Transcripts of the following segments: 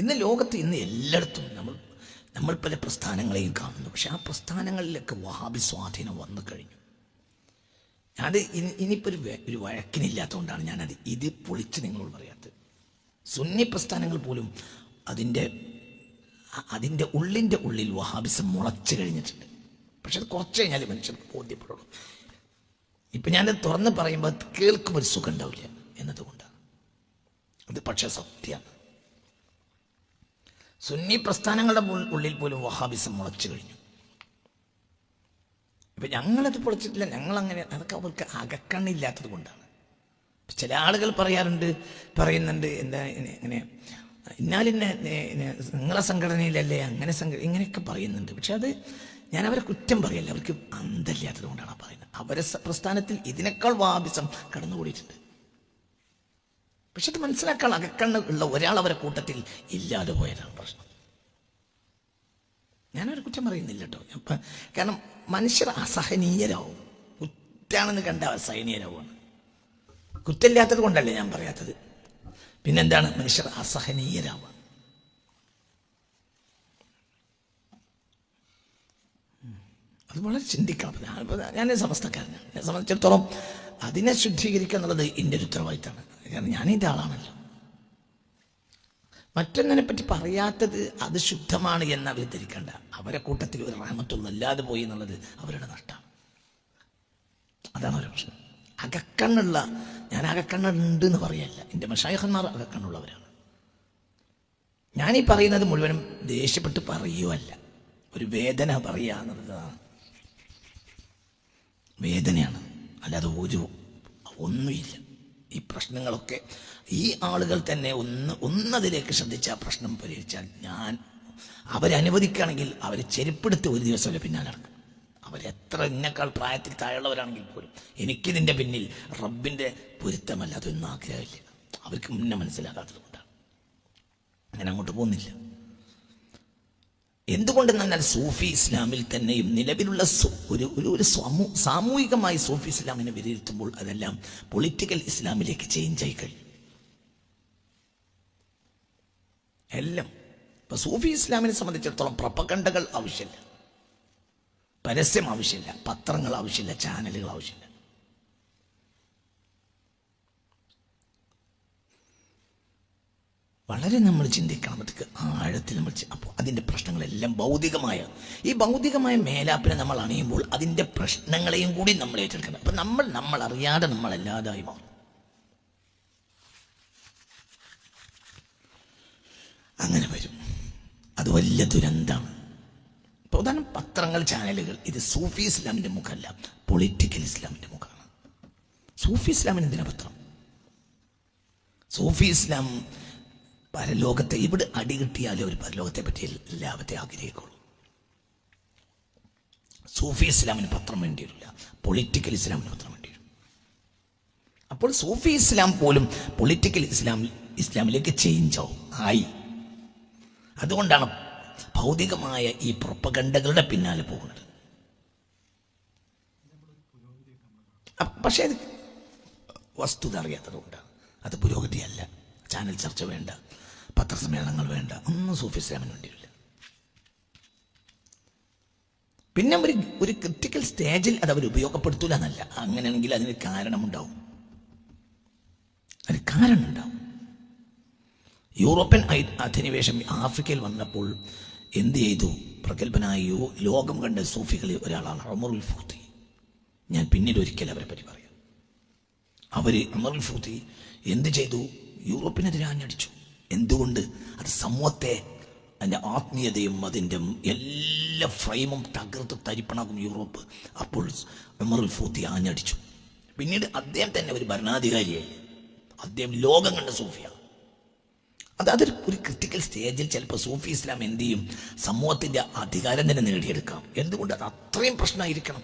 ഇന്ന് ലോകത്ത് ഇന്ന് എല്ലായിടത്തും നമ്മൾ നമ്മൾ പല പ്രസ്ഥാനങ്ങളെയും കാണുന്നു. പക്ഷെ ആ പ്രസ്ഥാനങ്ങളിലൊക്കെ വഹാബി സ്വാധീനം വന്നു കഴിഞ്ഞു. അത് ഇനി- ഇനിയിപ്പോൾ ഒരു ഒരു വഴക്കിനില്ലാത്തതുകൊണ്ടാണ് ഞാനത് ഇത് പൊളിച്ച് നിങ്ങളോട് പറയാത്തത്. സുന്നി പ്രസ്ഥാനങ്ങൾ പോലും അതിന്റെ അതിന്റെ ഉള്ളിന്റെ ഉള്ളിൽ വഹാബിസം മുളച്ചു കഴിഞ്ഞിട്ടുണ്ട്. പക്ഷെ അത് കുറച്ച് കഴിഞ്ഞാൽ മനുഷ്യർക്ക് ബോധ്യപ്പെടുള്ളൂ. ഇപ്പം ഞാനത് തുറന്ന് പറയുമ്പോൾ കേൾക്കുമ്പോൾ ഒരു സുഖം ഉണ്ടാവില്ല എന്നതുകൊണ്ടാണ്. അത് പക്ഷേ സത്യമാണ്. സുന്നി പ്രസ്ഥാനങ്ങളുടെ ഉള്ളിൽ പോലും വഹാബിസം മുളച്ചു കഴിഞ്ഞു. ഇപ്പൊ ഞങ്ങളത് പൊളിച്ചിട്ടില്ല ഞങ്ങൾ അങ്ങനെ അതൊക്കെ അവർക്ക് അകക്കണ്ണില്ലാത്തത് കൊണ്ടാണ്. ചില ആളുകൾ പറയാറുണ്ട് പറയുന്നുണ്ട് എന്താ ഇങ്ങനെ- ഇങ്ങനെ ഇന്നാലിന്നെ നിങ്ങളെ സംഘടനയിലല്ലേ അങ്ങനെ സംഘ ഇങ്ങനെയൊക്കെ പറയുന്നുണ്ട്. പക്ഷെ അത് ഞാൻ അവരെ കുറ്റം പറയല്ല അവർക്ക് അന്തല്ലാത്തത് കൊണ്ടാണ് പറയുന്നത്. അവരെ പ്രസ്ഥാനത്തിൽ ഇതിനേക്കാൾ വാബിസം കടന്നുകൂടിയിട്ടുണ്ട്. പക്ഷെ അത് മനസ്സിലാക്കാൻ അകക്കണ്ണ് ഉള്ള ഒരാൾ അവരെ കൂട്ടത്തിൽ ഇല്ലാതെ പോയതാണ് പ്രശ്നം. ഞാനൊരു കുറ്റം പറയുന്നില്ല കേട്ടോ. ഇപ്പം കാരണം മനുഷ്യർ അസഹനീയരാവും. കുറ്റാണെന്ന് കണ്ട അസഹനീയരാവുകയാണ്. കുറ്റമില്ലാത്തത് കൊണ്ടല്ലേ ഞാൻ പറയാത്തത്. പിന്നെന്താണ്? മനുഷ്യർ അസഹനീയരാവുക അത് വളരെ ചിന്തിക്കണം. ഞാൻ- സമസ്തക്കാരനാണ്. എന്നെ സംബന്ധിച്ചിടത്തോളം അതിനെ ശുദ്ധീകരിക്കുക എന്നുള്ളത് എന്റെ ഒരു ഉത്തരവാദിത്തമാണ്. ഞാനിന്റെ ആളാണല്ലോ. മറ്റൊന്നിനെ പറ്റി പറയാത്തത് അത് ശുദ്ധമാണ് എന്ന് അവർ ധരിക്കണ്ട അവരെ കൂട്ടത്തിൽ ഒരു റഹമത്തൊന്നും അല്ലാതെ പോയി എന്നുള്ളത് അവരുടെ നഷ്ടമാണ്. അതാണ് ഒരു പ്രശ്നം. അകക്കണ്ണുള്ള ഞാൻ അകക്കണ്ണുണ്ട് എന്ന് പറയല്ല. എന്റെ മഷായഹന്മാർ അകക്കണ്ണുള്ളവരാണ്. ഞാനീ പറയുന്നത് മുഴുവനും ദേഷ്യപ്പെട്ട് പറയുകയല്ല ഒരു വേദന പറയുക എന്നുള്ളതാണ്. വേദനയാണ്. അല്ലാതെ ഒരു ഒന്നുമില്ല. ഈ പ്രശ്നങ്ങളൊക്കെ. ഈ ആളുകൾ തന്നെ ഒന്ന് ഒന്നതിലേക്ക് ശ്രദ്ധിച്ചാൽ പ്രശ്നം പരിഹരിച്ചാൽ ഞാൻ അവരനുവദിക്കുകയാണെങ്കിൽ അവരെ ചെരുപ്പെടുത്ത് ഒരു ദിവസം പിന്നാലെ നടക്കും. അവരെത്ര എന്നെക്കാൾ പ്രായത്തിൽ താഴെയുള്ളവരാണെങ്കിൽ പോലും എനിക്കിതിന്റെ പിന്നിൽ റബ്ബിന്റെ പൊരുത്തമല്ല അതൊന്നും ആഗ്രഹമില്ല. അവർക്ക് മുന്നേ മനസ്സിലാകാത്തത് കൊണ്ടാണ്. ഞാൻ അങ്ങോട്ട് പോകുന്നില്ല. എന്തുകൊണ്ടെന്നാൽ സൂഫി ഇസ്ലാമിൽ തന്നെയും നിലവിലുള്ള ഒരു ഒരു ഒരു സമൂ സാമൂഹികമായി സൂഫി ഇസ്ലാമിനെ വിലയിരുത്തുമ്പോൾ അതെല്ലാം പൊളിറ്റിക്കൽ ഇസ്ലാമിലേക്ക് ചേഞ്ച് ആയി കഴിഞ്ഞു. എല്ലാം. ഇപ്പൊ സൂഫി ഇസ്ലാമിനെ സംബന്ധിച്ചിടത്തോളം പ്രപകണ്ഡകൾ ആവശ്യമില്ല. പരസ്യം ആവശ്യമില്ല. പത്രങ്ങൾ ആവശ്യമില്ല. ചാനലുകൾ ആവശ്യമില്ല. വളരെ നമ്മൾ ചിന്തിക്കണം. അതൊക്കെ ആഴത്തിൽ നമ്മൾ അപ്പോൾ അതിന്റെ പ്രശ്നങ്ങളെല്ലാം ഭൗതികമായ. ഈ ഭൗതികമായ മേലാപ്പിനെ നമ്മൾ അണിയുമ്പോൾ അതിന്റെ പ്രശ്നങ്ങളെയും കൂടി നമ്മൾ ഏറ്റെടുക്കണം. അപ്പം നമ്മൾ നമ്മൾ അറിയാതെ നമ്മളല്ലാതായി മാറും. അങ്ങനെ വരും. അത് വലിയ ദുരന്തമാണ് പ്രധാനം പത്രങ്ങൾ ചാനലുകൾ. ഇത് സൂഫി ഇസ്ലാമിന്റെ മുഖമല്ല. പൊളിറ്റിക്കൽ ഇസ്ലാമിന്റെ മുഖമാണ്. സൂഫി ഇസ്ലാമിന് എന്തിനാ പത്രം? സൂഫി ഇസ്ലാം പരലോകത്തെ ഇവിടെ അടി കിട്ടിയാലേ ഒരു പരലോകത്തെ പറ്റി എല്ലാവത്തെ ആഗ്രഹിക്കുള്ളൂ. സൂഫി ഇസ്ലാമിന് പത്രം വേണ്ടി വരില്ല പൊളിറ്റിക്കൽ ഇസ്ലാമിന് പത്രം വേണ്ടി അപ്പോൾ സൂഫി ഇസ്ലാം പോലും പൊളിറ്റിക്കൽ ഇസ്ലാം ഇസ്ലാമിലേക്ക് ചേഞ്ച് ആവും. ആയി. അതുകൊണ്ടാണ് ഭൗതികമായ ഈ പ്രൊപ്പഗണ്ടകളുടെ പിന്നാലെ പോകുന്നത്. പക്ഷേ വസ്തുത അറിയാത്തത് കൊണ്ടാണ് അത് പുരോഗതിയല്ല. ചാനൽ ചർച്ച വേണ്ട. പത്രസമ്മേളനങ്ങൾ വേണ്ട. ഒന്നും സൂഫി ഇസ്ലാമിന് വേണ്ടിയില്ല പിന്നെ ഒരു ഒരു ക്രിട്ടിക്കൽ സ്റ്റേജിൽ അത് അവർ ഉപയോഗപ്പെടുത്തൂല എന്നല്ല. അങ്ങനെയാണെങ്കിൽ അതിന് കാരണമുണ്ടാവും. അതിന് കാരണമുണ്ടാവും. യൂറോപ്യൻ അധിനിവേശം ആഫ്രിക്കയിൽ വന്നപ്പോൾ എന്ത് ചെയ്തു? പ്രഗത്ഭനായ ലോകം കണ്ട സൂഫികളിൽ ഒരാളാണ് അമറുൽ ഫൂത്തി. ഞാൻ പിന്നീട് ഒരിക്കൽ അവരെ പറ്റി പറയാം. അവർ അമറുൽ ഫൂത്തി എന്ത് ചെയ്തു? യൂറോപ്പിനെതിരെ ആഞ്ഞടിച്ചു. എന്തുകൊണ്ട്? അത് സമൂഹത്തെ അതിന്റെ ആത്മീയതയും അതിന്റെ എല്ലാ ഫ്രെയിമും തകർത്ത് തരിപ്പണാകും യൂറോപ്പ്. അപ്പോൾ അമറുൽ ഫൂത്തി ആഞ്ഞടിച്ചു. പിന്നീട് അദ്ദേഹം തന്നെ ഒരു ഭരണാധികാരിയായി. അദ്ദേഹം ലോകം കണ്ട സൂഫിയ അത് അതൊരു ഒരു ക്രിട്ടിക്കൽ സ്റ്റേജിൽ ചിലപ്പോൾ സൂഫി ഇസ്ലാം എന്ത് ചെയ്യും? സമൂഹത്തിന്റെ അധികാരം തന്നെ നേടിയെടുക്കാം. എന്തുകൊണ്ട്? അത് അത്രയും പ്രശ്നമായിരിക്കണം.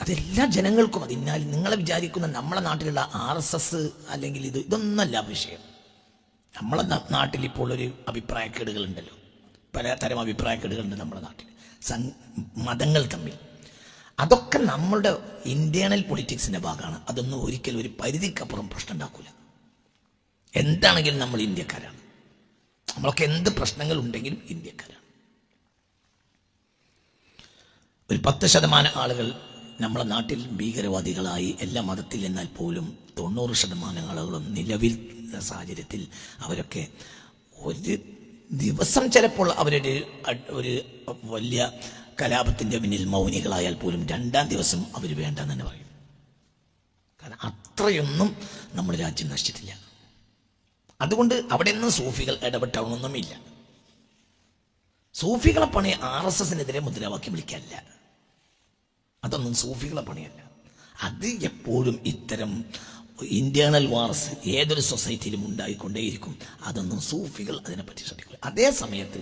അതെല്ലാ ജനങ്ങൾക്കും അതിനാൽ നിങ്ങളെ വിചാരിക്കുന്ന നമ്മളെ നാട്ടിലുള്ള ആർ എസ് എസ് അല്ലെങ്കിൽ ഇത് ഇതൊന്നല്ല വിഷയം. നമ്മളെ നാട്ടിൽ ഇപ്പോൾ ഒരു അഭിപ്രായക്കേടുകളുണ്ടല്ലോ. പല തരം അഭിപ്രായക്കേടുകളുണ്ട് നമ്മുടെ നാട്ടിൽ സം- മതങ്ങൾ തമ്മിൽ. അതൊക്കെ നമ്മളുടെ ഇന്റേണൽ പൊളിറ്റിക്സിന്റെ ഭാഗമാണ്. അതൊന്നും ഒരിക്കലും ഒരു പരിധിക്കപ്പുറം പ്രശ്നം ഉണ്ടാക്കൂല എന്താണെങ്കിലും നമ്മൾ ഇന്ത്യക്കാരാണ്. നമ്മളൊക്കെ എന്ത് പ്രശ്നങ്ങൾ ഉണ്ടെങ്കിലും ഇന്ത്യക്കാരാണ്. ഒരു പത്ത് ശതമാനം ആളുകൾ നമ്മളെ നാട്ടിൽ ഭീകരവാദികളായി എല്ലാ മതത്തിൽ എന്നാൽ പോലും തൊണ്ണൂറ് ശതമാനം ആളുകളും നിലവിൽ സാഹചര്യത്തിൽ അവരൊക്കെ ഒരു ദിവസം ചിലപ്പോൾ അവരൊരു ഒരു വലിയ കലാപത്തിന്റെ മുന്നിൽ മൗനികളായാൽ പോലും രണ്ടാം ദിവസം അവർ വേണ്ടെന്ന് തന്നെ പറയും. കാരണം അത്രയൊന്നും നമ്മുടെ രാജ്യം നശിച്ചിട്ടില്ല. അതുകൊണ്ട് അവിടെ നിന്ന് സൂഫികൾ ഇടപെട്ടൊന്നുമില്ല സൂഫികളെ പണി ആർ എസ് എസിനെതിരെ മുദ്രാവാക്യം വിളിക്കാനില്ല അതൊന്നും സൂഫികളെ പണിയല്ല. അത് എപ്പോഴും ഇത്തരം ഇന്റേണൽ വാർസ് ഏതൊരു സൊസൈറ്റിയിലും ഉണ്ടായിക്കൊണ്ടേയിരിക്കും. അതൊന്നും സൂഫികൾ അതിനെപ്പറ്റി ശ്രദ്ധിക്കില്ല അതേ സമയത്ത്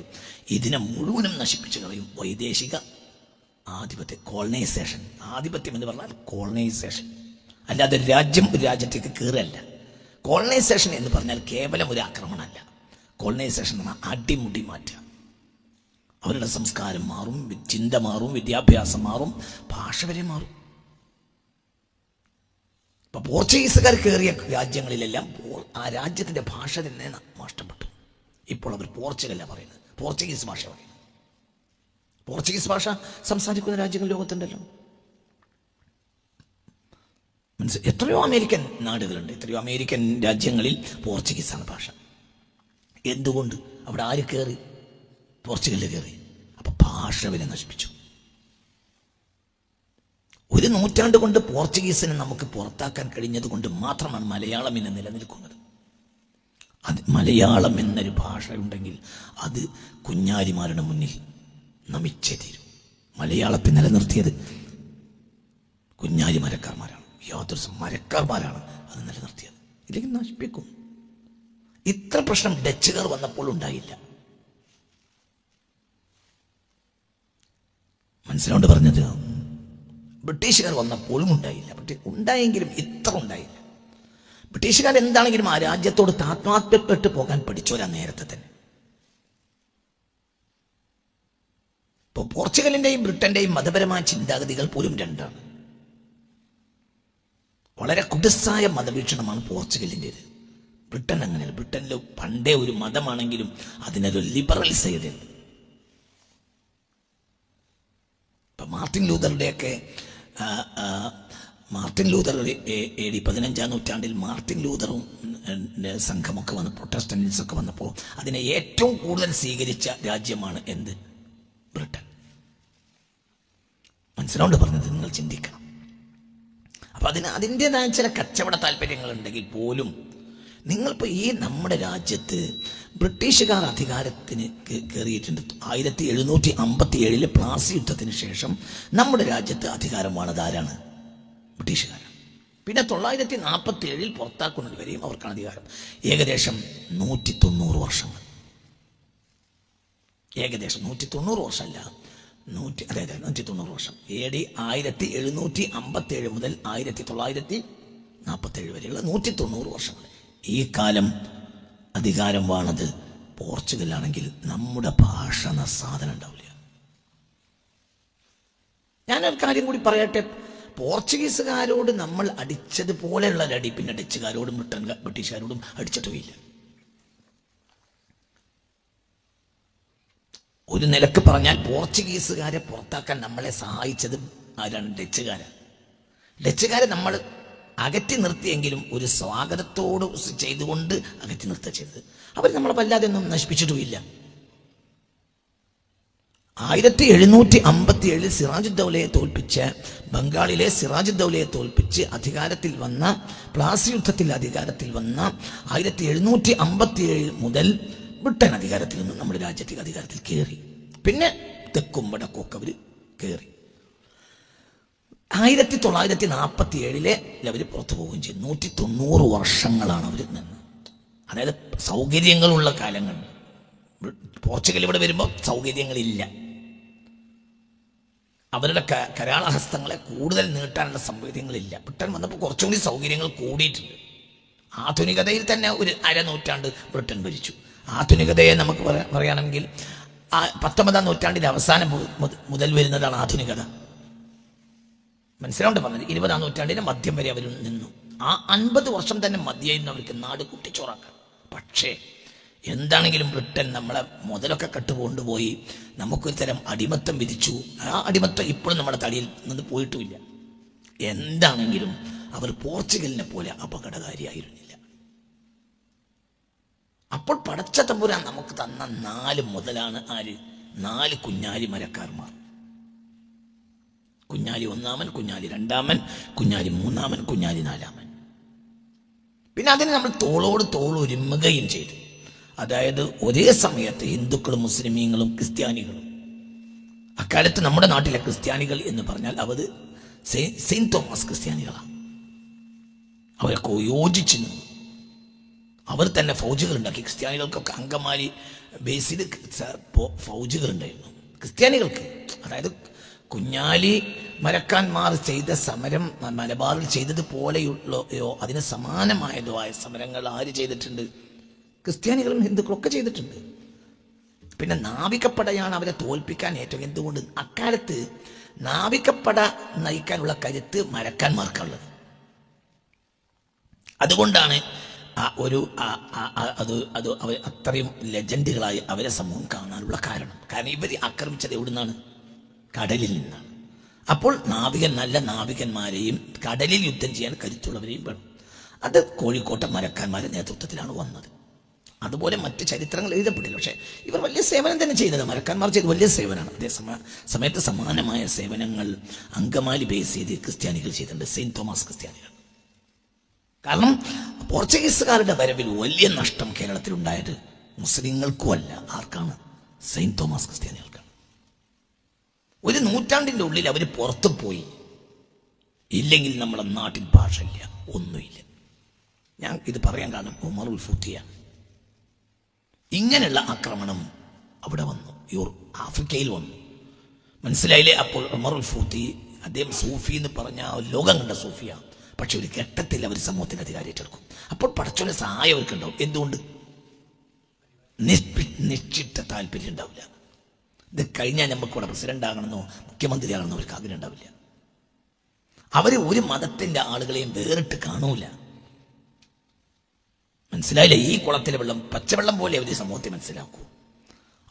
ഇതിനെ മുഴുവനും നശിപ്പിച്ചു കളയും വൈദേശിക ആധിപത്യ കോളനൈസേഷൻ ആധിപത്യം എന്ന് പറഞ്ഞാൽ കോളനൈസേഷൻ അല്ലാതെ രാജ്യം ഒരു രാജ്യത്തേക്ക് കയറല്ല കോളനൈസേഷൻ എന്ന് പറഞ്ഞാൽ കേവലം ഒരു ആക്രമണമല്ല. കോളനൈസേഷൻ എന്ന് അടിമുടി മാറ്റുക. അവരുടെ സംസ്കാരം മാറും ചിന്ത മാറും വിദ്യാഭ്യാസം മാറും ഭാഷ വരെ മാറും. ഇപ്പൊ പോർച്ചുഗീസുകാർ കയറിയ രാജ്യങ്ങളിലെല്ലാം ആ രാജ്യത്തിന്റെ ഭാഷ തന്നെ നഷ്ടപ്പെട്ടു. ഇപ്പോൾ അവർ പോർച്ചുഗലാണ് പറയുന്നത്. പോർച്ചുഗീസ് ഭാഷ പറയുന്നത് പോർച്ചുഗീസ് ഭാഷ സംസാരിക്കുന്ന രാജ്യങ്ങൾ ലോകത്തുണ്ടല്ലോ. മനസ്സിൽ എത്രയോ അമേരിക്കൻ നാടുകളുണ്ട്. എത്രയോ അമേരിക്കൻ രാജ്യങ്ങളിൽ പോർച്ചുഗീസാണ് ഭാഷ. എന്തുകൊണ്ട്? അവിടെ ആര് കയറി പോർച്ചുഗലിൽ കയറി അപ്പൊ ഭാഷ വരെ നശിപ്പിച്ചു. ഒരു നൂറ്റാണ്ട് കൊണ്ട് പോർച്ചുഗീസിനെ നമുക്ക് പുറത്താക്കാൻ കഴിഞ്ഞത് കൊണ്ട് മാത്രമാണ് മലയാളം ഇന്ന് നിലനിൽക്കുന്നത്. അത് മലയാളം എന്നൊരു ഭാഷ ഉണ്ടെങ്കിൽ അത് കുഞ്ഞാലിമാരുടെ മുന്നിൽ നമിച്ചേ തീരും. മലയാളത്തെ നിലനിർത്തിയത് കുഞ്ഞാലി മരക്കാർമാരാണ്. യാതൊരു മരക്കാർമാരാണ് അത് നിലനിർത്തിയത്. ഇല്ലെങ്കിൽ നശിപ്പിക്കും. ഇത്ര പ്രശ്നം ഡച്ചുകാർ വന്നപ്പോൾ ഉണ്ടായില്ല. മനസ്സിലോണ്ട് പറഞ്ഞത്. ബ്രിട്ടീഷുകാർ വന്നപ്പോഴും ഉണ്ടായില്ല. പക്ഷേ ഉണ്ടായെങ്കിലും ഇത്ര ഉണ്ടായില്ല. ബ്രിട്ടീഷുകാർ എന്താണെങ്കിലും ആ രാജ്യത്തോട് താത്മാത്മ്യപ്പെട്ട് പോകാൻ പഠിച്ചോരാ നേരത്തെ തന്നെ. ഇപ്പോൾ പോർച്ചുഗലിന്റെയും ബ്രിട്ടന്റെയും മതപരമായ ചിന്താഗതികൾ പോലും രണ്ടാണ്. വളരെ കുടസ്സായ മതവീക്ഷണമാണ് പോർച്ചുഗലിന്റെ ബ്രിട്ടൻ അങ്ങനെയല്ല. ബ്രിട്ടനിൽ പണ്ടേ ഒരു മതമാണെങ്കിലും അതിനൊരു ലിബറൽ സൈഡ് ഇപ്പം മാർട്ടിൻ ലൂതറുടെയൊക്കെ മാർട്ടിൻ ലൂതർ എ- ഡി പതിനഞ്ചാം നൂറ്റാണ്ടിൽ മാർട്ടിൻ ലൂതറും സംഘമൊക്കെ വന്ന് പ്രൊട്ടസ്റ്റൻസ് ഒക്കെ വന്നപ്പോൾ അതിനെ ഏറ്റവും കൂടുതൽ സ്വീകരിച്ച രാജ്യമാണ് എന്ത്? ബ്രിട്ടൻ. മനസ്സിലോണ്ട് പറഞ്ഞത്? നിങ്ങൾ ചിന്തിക്കണം. അപ്പം അതിന് അതിന്റെതായ ചില കച്ചവട താല്പര്യങ്ങൾ ഉണ്ടെങ്കിൽ പോലും നിങ്ങളിപ്പോൾ ഈ നമ്മുടെ രാജ്യത്ത് ബ്രിട്ടീഷുകാർ അധികാരത്തിന് കയറിയിട്ടുണ്ട് ആയിരത്തി എഴുന്നൂറ്റി അമ്പത്തി ഏഴിലെ പ്ലാസി യുദ്ധത്തിന് ശേഷം നമ്മുടെ രാജ്യത്ത് അധികാരമാണത് ആരാണ്? ബ്രിട്ടീഷുകാരാണ്. പിന്നെ തൊള്ളായിരത്തി നാൽപ്പത്തി ഏഴിൽ പുറത്താക്കുന്നത് വരെയും അവർക്കാണ് അധികാരം. ഏകദേശം നൂറ്റി തൊണ്ണൂറ് വർഷങ്ങൾ. ഏകദേശം നൂറ്റി തൊണ്ണൂറ് വർഷമല്ല നൂറ്റി അതെ അതെ നൂറ്റി തൊണ്ണൂറ് വർഷം. എ ഡി ആയിരത്തി എഴുന്നൂറ്റി അമ്പത്തി ഏഴ് മുതൽ ആയിരത്തി തൊള്ളായിരത്തി നാൽപ്പത്തി ഏഴ് വരെയുള്ള നൂറ്റി തൊണ്ണൂറ് വർഷങ്ങൾ. ഈ കാലം അധികാരം വാണത് പോർച്ചുഗലാണെങ്കിൽ നമ്മുടെ ഭാഷ സാധനം ഉണ്ടാവില്ല. ഞാനൊരു കാര്യം കൂടി പറയട്ടെ. പോർച്ചുഗീസുകാരോട് നമ്മൾ അടിച്ചതുപോലെയുള്ള അടി പിന്നെ ഡച്ചുകാരോടും ബ്രിട്ടൻ ബ്രിട്ടീഷുകാരോടും അടിച്ചിട്ടുമില്ല. ഒരു നിലയ്ക്ക് പറഞ്ഞാൽ പോർച്ചുഗീസുകാരെ പുറത്താക്കാൻ നമ്മളെ സഹായിച്ചത് ആരാണ്? ഡച്ചുകാരാണ് ഡച്ചുകാരെ നമ്മൾ അകറ്റി നിർത്തിയെങ്കിലും ഒരു സ്വാഗതത്തോട് ചെയ്തുകൊണ്ട് അകറ്റി നിർത്തുക ചെയ്തത്. അവർ നമ്മളെ വല്ലാതെ ഒന്നും നശിപ്പിച്ചിട്ടുമില്ല. ആയിരത്തി എഴുന്നൂറ്റി അമ്പത്തി ഏഴിൽ സിറാജുദ്ദൗലയെ തോൽപ്പിച്ച് ബംഗാളിലെ സിറാജുദ്ദൗലയെ തോൽപ്പിച്ച് അധികാരത്തിൽ വന്ന പ്ലാസി യുദ്ധത്തിൽ അധികാരത്തിൽ വന്ന ആയിരത്തി എഴുന്നൂറ്റി അമ്പത്തി ഏഴ് മുതൽ ബ്രിട്ടൻ അധികാരത്തിൽ നിന്ന് നമ്മുടെ രാജ്യത്തിൽ അധികാരത്തിൽ കയറി. പിന്നെ തെക്കും വടക്കും ഒക്കെ അവർ കയറി. ആയിരത്തി തൊള്ളായിരത്തി നാൽപ്പത്തി ഏഴിലെ അവർ പുറത്തു പോവുകയും ചെയ്തു. നൂറ്റി തൊണ്ണൂറ് വർഷങ്ങളാണ് അവർ നിന്ന്. അതായത് സൗകര്യങ്ങളുള്ള കാലങ്ങൾ. പോർച്ചുഗൽ ഇവിടെ വരുമ്പോൾ സൗകര്യങ്ങളില്ല. അവരുടെ കരാളഹസ്തങ്ങളെ കൂടുതൽ നീട്ടാനുള്ള സൗകര്യങ്ങളില്ല. ബ്രിട്ടൻ വന്നപ്പോൾ കുറച്ചുകൂടി സൗകര്യങ്ങൾ കൂടിയിട്ടുണ്ട്. ആധുനികതയിൽ തന്നെ ഒരു അരനൂറ്റാണ്ട് ബ്രിട്ടൻ ഭരിച്ചു. ആധുനികതയെ നമുക്ക് പറയാ- പറയുകയാണെങ്കിൽ പത്തൊമ്പതാം നൂറ്റാണ്ടിന്റെ അവസാനം മുതൽ വരുന്നതാണ് ആധുനികത. മനസ്സിലാണ്ട് പറഞ്ഞത്? ഇരുപതാം നൂറ്റാണ്ടിന്റെ മധ്യം വരെ അവർ നിന്നു. ആ അൻപത് വർഷം തന്നെ മതിയായിരുന്നു അവർക്ക് നാട് കുട്ടിച്ചോറാക്കാൻ. പക്ഷേ എന്താണെങ്കിലും ബ്രിട്ടൻ നമ്മളെ മുതലൊക്കെ കട്ടുകൊണ്ടുപോയി നമുക്കൊരു തരം അടിമത്തം വിധിച്ചു. ആ അടിമത്തം ഇപ്പോഴും നമ്മുടെ തടിയിൽ നിന്ന് പോയിട്ടുമില്ല. എന്താണെങ്കിലും അവർ പോർച്ചുഗലിനെ പോലെ അപകടകാരിയായിരുന്നില്ല. അപ്പോൾ പടച്ച തമ്പുരാൻ നമുക്ക് തന്ന നാല് മുതലാണ് ആര്? നാല് കുഞ്ഞാലി മരക്കാർമാർ കുഞ്ഞാലി ഒന്നാമൻ കുഞ്ഞാലി രണ്ടാമൻ കുഞ്ഞാലി മൂന്നാമൻ കുഞ്ഞാലി നാലാമൻ. പിന്നെ അതിനെ നമ്മൾ തോളോട് തോൾ ഒരുമുകയും ചെയ്തു. അതായത് ഒരേ സമയത്ത് ഹിന്ദുക്കളും മുസ്ലിമീങ്ങളും ക്രിസ്ത്യാനികളും. അക്കാലത്ത് നമ്മുടെ നാട്ടിലെ ക്രിസ്ത്യാനികൾ എന്ന് പറഞ്ഞാൽ അവർ സെയിന്റ് തോമസ് ക്രിസ്ത്യാനികളാണ്. അവരൊക്കെ യോജിച്ചു നിന്നു. അവർ തന്നെ ഫൗജുകൾ ഉണ്ടാക്കി. ക്രിസ്ത്യാനികൾക്കൊക്കെ അങ്കമാലി ബേസിൽ ഫൗജുകൾ ഉണ്ടായിരുന്നു. ക്രിസ്ത്യാനികൾക്ക് അതായത് കുഞ്ഞാലി മരക്കാന്മാർ ചെയ്ത സമരം മലബാറിൽ ചെയ്തതുപോലെയുള്ളയോ അതിന് സമാനമായതോ ആയ സമരങ്ങൾ ആര് ചെയ്തിട്ടുണ്ട്? ക്രിസ്ത്യാനികളും ഹിന്ദുക്കളും ഒക്കെ ചെയ്തിട്ടുണ്ട്. പിന്നെ നാവികപ്പടയാണ് അവരെ തോൽപ്പിക്കാൻ ഏറ്റവും എന്തുകൊണ്ട്? അക്കാലത്ത് നാവികപ്പട നയിക്കാനുള്ള കരുത്ത് മരക്കാന്മാർക്കുള്ളത്. അതുകൊണ്ടാണ് ആ ഒരു അത് അത് അവർ അത്രയും ലെജൻഡുകളായി അവരെ സമൂഹം കാണാനുള്ള കാരണം. കാരണം ഇവർ ആക്രമിച്ചത് എവിടുന്നാണ്? കടലിൽ നിന്നാണ്. അപ്പോൾ നാവികൻ നല്ല നാവികന്മാരെയും കടലിൽ യുദ്ധം ചെയ്യാൻ കരുത്തുള്ളവരെയും വേണം. അത് കോഴിക്കോട്ടെ മരക്കാന്മാരുടെ നേതൃത്വത്തിലാണ് വന്നത്. അതുപോലെ മറ്റ് ചരിത്രങ്ങൾ എഴുതപ്പെട്ടില്ല. പക്ഷേ ഇവർ വലിയ സേവനം തന്നെ ചെയ്തത് മരക്കാന്മാർ ചെയ്ത് വലിയ സേവനമാണ്. അതേ സമ സമയത്ത് സമാനമായ സേവനങ്ങൾ അങ്കമാലി ബേസ് ചെയ്ത് ക്രിസ്ത്യാനികൾ ചെയ്തിട്ടുണ്ട്. സെയിന്റ് തോമസ് ക്രിസ്ത്യാനികൾ. കാരണം പോർച്ചുഗീസുകാരുടെ വരവിൽ വലിയ നഷ്ടം കേരളത്തിൽ ഉണ്ടായത് മുസ്ലിങ്ങൾക്കും അല്ല ആർക്കാണ്? സെയിന്റ് തോമസ് ക്രിസ്ത്യാനികൾക്കാണ്. ഒരു നൂറ്റാണ്ടിന്റെ ഉള്ളിൽ അവർ പുറത്തു പോയി. ഇല്ലെങ്കിൽ നമ്മുടെ നാട്ടിൽ ഭാഷ ഇല്ല ഒന്നുമില്ല. ഞാൻ ഇത് പറയാൻ കാരണം ഉമറുൽ ഫുത്തിയാണ്. ഇങ്ങനെയുള്ള ആക്രമണം അവിടെ വന്നു. യൂർ ആഫ്രിക്കയിൽ വന്നു. മനസ്സിലായില്ലേ? അപ്പോൾ ഉമറുൽ ഫൂത്തി അദ്ദേഹം സൂഫി എന്ന് പറഞ്ഞ ലോകം കണ്ട സൂഫിയ. പക്ഷെ ഒരു ഘട്ടത്തിൽ അവർ സമൂഹത്തിന് അധികാരം ഏറ്റെടുക്കും അപ്പോൾ പഠിച്ചുള്ള സഹായം അവർക്കുണ്ടാവും. എന്തുകൊണ്ട്? നിഷ്പി- നിക്ഷിപ്ത താല്പര്യം ഉണ്ടാവില്ല. ഇത് കഴിഞ്ഞാൽ നമുക്കിവിടെ പ്രസിഡന്റ് ആകണമെന്നോ മുഖ്യമന്ത്രി ആകണമെന്നോ അവർക്ക് ആഗ്രഹം ഉണ്ടാവില്ല. അവർ ഒരു മതത്തിന്റെ ആളുകളെയും വേറിട്ട് കാണൂല. മനസ്സിലായില്ല? ഈ കുളത്തിലെ വെള്ളം പച്ചവെള്ളം പോലെ അവർ സമൂഹത്തെ മനസ്സിലാക്കൂ.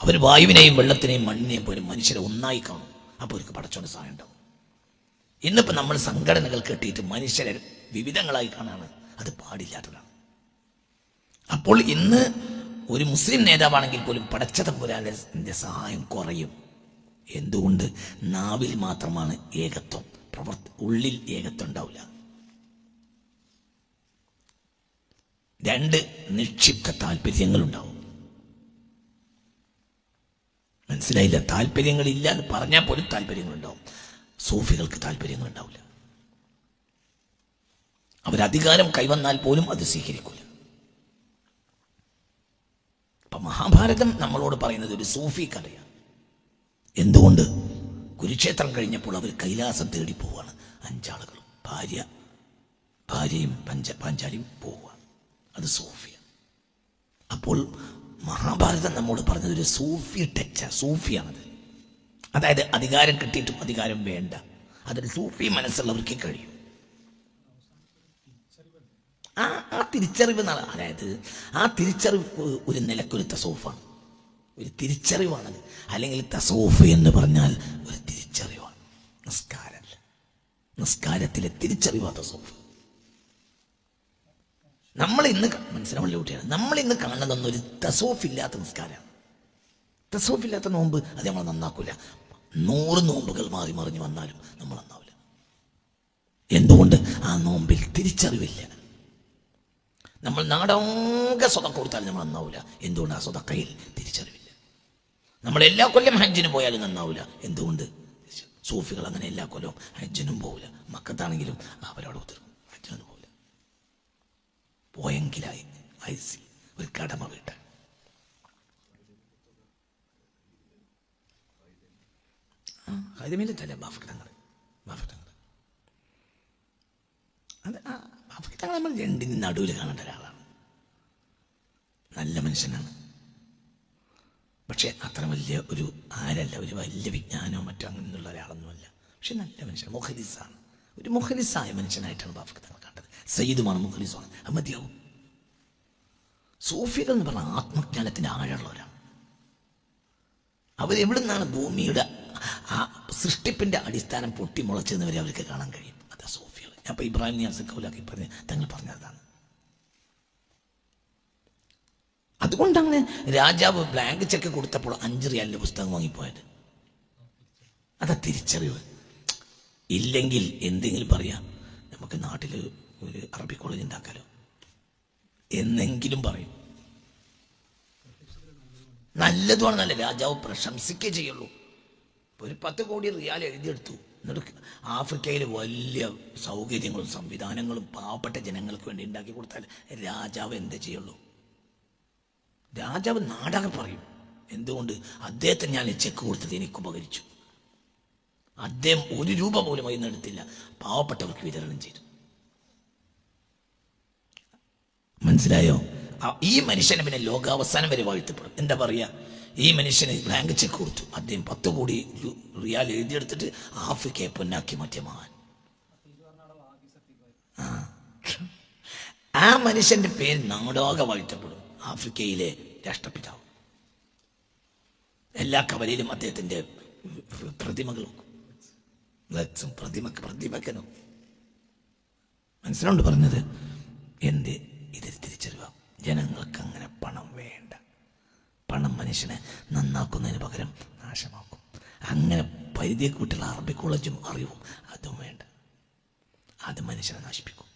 അവർ വായുവിനെയും വെള്ളത്തിനെയും മണ്ണിനെയും പോലും മനുഷ്യരെ ഒന്നായി കാണും. അപ്പോൾ അവർക്ക് പടച്ചോണ്ട് സഹായം ഉണ്ടാവും. ഇന്നിപ്പോൾ നമ്മൾ സംഘടനകൾ കെട്ടിയിട്ട് മനുഷ്യരെ വിവിധങ്ങളായി കാണാണ്. അത് പാടില്ലാത്തതാണ്. അപ്പോൾ ഇന്ന് ഒരു മുസ്ലിം നേതാവാണെങ്കിൽ പോലും പടച്ച തമ്പുരാന്റെ സഹായം കുറയും. എന്തുകൊണ്ട്? നാവിൽ മാത്രമാണ് ഏകത്വം. പ്രവർത്തി ഉള്ളിൽ ഏകത്വം ഉണ്ടാവില്ല. രണ്ട് നിക്ഷിപ്ത താല്പര്യങ്ങളുണ്ടാവും മനസ്സിലായില്ല? താല്പര്യങ്ങളില്ല എന്ന് പറഞ്ഞാൽ പോലും താല്പര്യങ്ങളുണ്ടാവും സൂഫികൾക്ക് താല്പര്യങ്ങളുണ്ടാവില്ല അവരധികാരം കൈവന്നാൽ പോലും അത് സ്വീകരിക്കൂല അപ്പൊ മഹാഭാരതം നമ്മളോട് പറയുന്നത് ഒരു സൂഫി കഥയാണ്. എന്തുകൊണ്ട്? കുരുക്ഷേത്രം കഴിഞ്ഞപ്പോൾ അവർ കൈലാസം തേടി പോവുകയാണ് അഞ്ചാളുകളും ഭാര്യ ഭാര്യയും പഞ്ച പാഞ്ചാലിയും പോവുകയാണ് അത് സൂഫിയ അപ്പോൾ മഹാഭാരതം നമ്മോട് പറഞ്ഞത് ഒരു സൂഫി ടച്ച സൂഫിയാണത്. അതായത് അധികാരം കിട്ടിയിട്ടും അധികാരം വേണ്ട. അതൊരു സൂഫി മനസ്സുള്ളവർക്ക് കഴിയും. ആ ആ തിരിച്ചറിവ് അതായത് ആ തിരിച്ചറിവ് ഒരു നിലക്കൊരു തസൂഫാണ്. ഒരു തിരിച്ചറിവാണത്. അല്ലെങ്കിൽ തസൂഫ് എന്ന് പറഞ്ഞാൽ ഒരു തിരിച്ചറിവാണ്. നിസ്കാരമല്ല നിസ്കാരത്തിലെ തിരിച്ചറിവാ തസൂഫ്. നമ്മൾ ഇന്ന് മനസ്സിലാവുള്ള കുട്ടിയാണ് നമ്മൾ ഇന്ന് കാണുന്നതൊന്നും ഒരു തസൂഫ് ഇല്ലാത്ത നിസ്കാരമാണ്. തസൂഫ് ഇല്ലാത്ത നോമ്പ് അത് നമ്മൾ നന്നാക്കൂല. നൂറ് നോമ്പുകൾ മാറി മറിഞ്ഞു വന്നാലും നമ്മൾ നന്നാവില്ല. എന്തുകൊണ്ട്? ആ നോമ്പിൽ തിരിച്ചറിവില്ല. നമ്മൾ നാടൊക്കെ സ്വതം കൊടുത്താലും നമ്മൾ നന്നാവില്ല എന്തുകൊണ്ട് ആ സ്വതക്കയിൽ തിരിച്ചറിവില്ല? നമ്മൾ എല്ലാ കൊല്ലം ഹജ്ജിന് പോയാലും നന്നാവില്ല എന്തുകൊണ്ട്? സൂഫികൾ അങ്ങനെ എല്ലാ കൊല്ലവും ഹജ്ജിനും പോവില്ല മക്കത്താണെങ്കിലും അവരോട് ഒത്തിരി ഹജ്ജിനൊന്നും പോവില്ല പോയെങ്കിലായി ഐസി ഒരു കടമ വീട്ടാൻ. ഹൈദമീലത്തല്ലേ തന്നെ തങ്ങൾ ബാഫക്ക് തങ്ങൾ അത് ആ തങ്ങൾ നമ്മൾ രണ്ടിനും നടുവിൽ കാണേണ്ട ഒരാളാണ്. നല്ല മനുഷ്യനാണ്. പക്ഷേ അത്ര വലിയ ഒരു ആരല്ല ഒരു വലിയ വിജ്ഞാനമോ മറ്റോ അങ്ങനെയുള്ള ഒരാളൊന്നുമല്ല. പക്ഷെ നല്ല മനുഷ്യൻ മുഖലിസാണ്. ഒരു മുഖലിസായ മനുഷ്യനായിട്ടാണ് ബാഫക്ക് തങ്ങൾ കണ്ടത്. സയ്യിദുമാണ് മുഖലിസാണ്. അത് മതിയാവും സൂഫികൾ എന്ന് പറഞ്ഞാൽ ആത്മജ്ഞാനത്തിന്റെ ആഴമുള്ളവരാണ്. അവരെവിടെ നിന്നാണ് ഭൂമിയുടെ ആ സൃഷ്ടിപ്പിന്റെ അടിസ്ഥാനം പൊട്ടിമുളച്ചെന്ന് വരെ അവർക്ക് കാണാൻ കഴിയും. ഞാൻ ഇപ്പൊ ഇബ്രാഹിം നിയാസക്കൗലാക്കി പറഞ്ഞ് തങ്ങൾ പറഞ്ഞതാണ് അതുകൊണ്ടാണ് രാജാവ് ബ്ലാങ്ക് ചെക്ക് കൊടുത്തപ്പോൾ അഞ്ച് റിയാലിന്റെ പുസ്തകം വാങ്ങിപ്പോയത്. അതാ തിരിച്ചറിവ്. ഇല്ലെങ്കിൽ എന്തെങ്കിലും പറയാം. നമുക്ക് നാട്ടിൽ ഒരു അറബി കോളേജ് ഉണ്ടാക്കാലോ. എന്നെങ്കിലും പറയും. നല്ലതുമാണ് നല്ല രാജാവ് പ്രശംസിക്കേ ചെയ്യുള്ളൂ. ഒരു പത്ത് കോടി റിയാൽ എഴുതിയെടുത്തു. എന്നിട്ട് ആഫ്രിക്കയിൽ വലിയ സൗകര്യങ്ങളും സംവിധാനങ്ങളും പാവപ്പെട്ട ജനങ്ങൾക്ക് വേണ്ടി ഉണ്ടാക്കി കൊടുത്താൽ രാജാവ് എന്ത് ചെയ്യുള്ളൂ? രാജാവ് നാടകം പറയും. എന്തുകൊണ്ട്? അദ്ദേഹത്തിന് ഞാൻ ചെക്ക് കൊടുത്തത് എനിക്ക് ഉപകരിച്ചു. അദ്ദേഹം ഒരു രൂപ പോലും അതിൽ നിന്നെടുത്തില്ല പാവപ്പെട്ടവർക്ക് വിതരണം ചെയ്തു. മനസ്സിലായോ? ഈ മനുഷ്യനെ പിന്നെ ലോകാവസാനം വരെ വാഴ്ത്തപ്പെടും. എന്താ പറയാ ഈ മനുഷ്യന് ബ്ലാങ്ക് ചെക്ക് കൊടുത്തു. അദ്ദേഹം പത്ത് കോടി റിയാൽ എഴുതിയെടുത്തിട്ട് ആഫ്രിക്കയെ പൊന്നാക്കി മാറ്റിയ മഹാൻ. ആ. മനുഷ്യന്റെ പേര് നാടോക വാഴ്ത്തപ്പെടും. ആഫ്രിക്കയിലെ രാഷ്ട്രപിതാവ്. എല്ലാ കവലയിലും അദ്ദേഹത്തിന്റെ പ്രതിമകൾ വെക്കും ഫ്ലക്സും പ്രതിമക്ക് പ്രതിമക്കനും മനസ്സിലുണ്ട് പറഞ്ഞത്? എന്ത്? ഇതിൽ തിരിച്ചറിവാം ജനങ്ങൾക്ക് അങ്ങനെ പണം വേണ്ട പണം മനുഷ്യനെ നന്നാക്കുന്നതിന് പകരം നാശമാക്കും. അങ്ങനെ പരിധിയെ കൂട്ടിയുള്ള അറബിക്കോളജും കോളേജും അറിവും അതും വേണ്ട. അത് മനുഷ്യനെ നശിപ്പിക്കും.